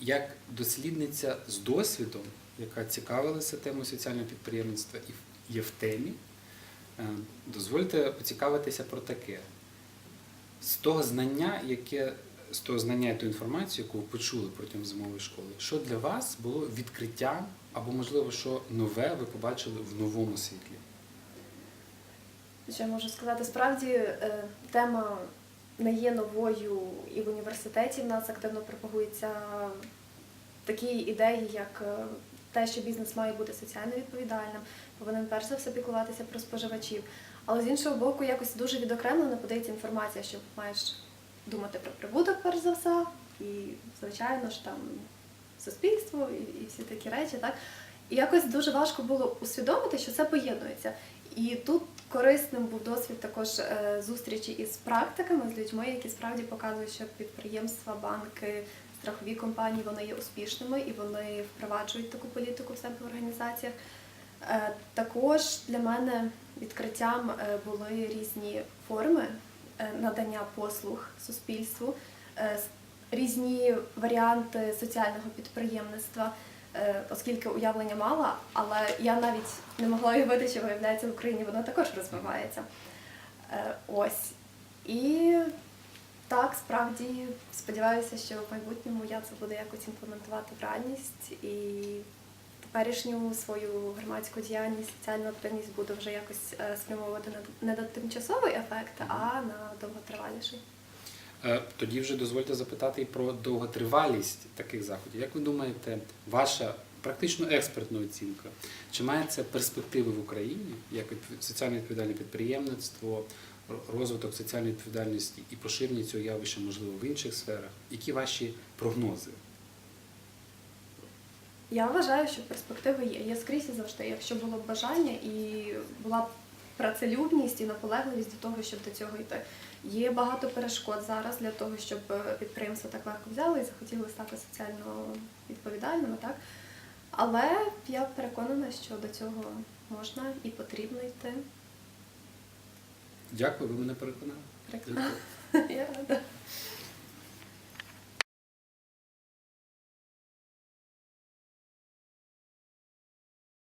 як дослідниця з досвідом, яка цікавилася темою соціального підприємництва і є в темі, е, дозвольте поцікавитися про таке. З того знання, яке з того знання і тої інформації, яку ви почули протягом зимової школи, що для вас було відкриттям, або, можливо, що нове ви побачили в новому світлі? Що я можу сказати? Справді е, тема не є новою і в університеті в нас активно пропагується такі ідеї, як е, те, що бізнес має бути соціально відповідальним, повинен перш за все піклуватися про споживачів. Але з іншого боку, якось дуже відокремлено подається інформація, що маєш думати про прибуток перш за все, і звичайно ж там суспільство і, і всі такі речі, так. І якось дуже важко було усвідомити, що це поєднується. І тут корисним був досвід також е, зустрічі із практиками, з людьми, які справді показують, що підприємства, банки, страхові компанії вони є успішними і вони впроваджують таку політику в себе в організаціях. Е, Також для мене відкриттям е, були різні форми надання послуг суспільству, різні варіанти соціального підприємництва, оскільки уявлення мала, але я навіть не могла уявити, що виявляється в Україні воно також розвивається. Е, Ось. І так, справді сподіваюся, що в майбутньому я це буду якось імплементувати в реальність і теперішню свою громадську діяльність, соціальну активність буду вже якось е, спрямовувати не на тимчасовий ефект, а на довготриваліший. Е, Тоді вже дозвольте запитати і про довготривалість таких заходів. Як ви думаєте, ваша практично експертна оцінка, чи має це перспективи в Україні як соціально відповідальне підприємництво, розвиток соціальної відповідальності і поширення цього явища, можливо, в інших сферах? Які ваші прогнози? Я вважаю, що перспективи є. Є скрізь і завжди. Якщо було б бажання і була б працелюбність і наполегливість до того, щоб до цього йти. Є багато перешкод зараз для того, щоб е, підприємства так легко взяли і захотіли стати соціально відповідальними, так? Але я переконана, що до цього можна і потрібно йти. Дякую, ви мене переконали. Переконана. Я рада.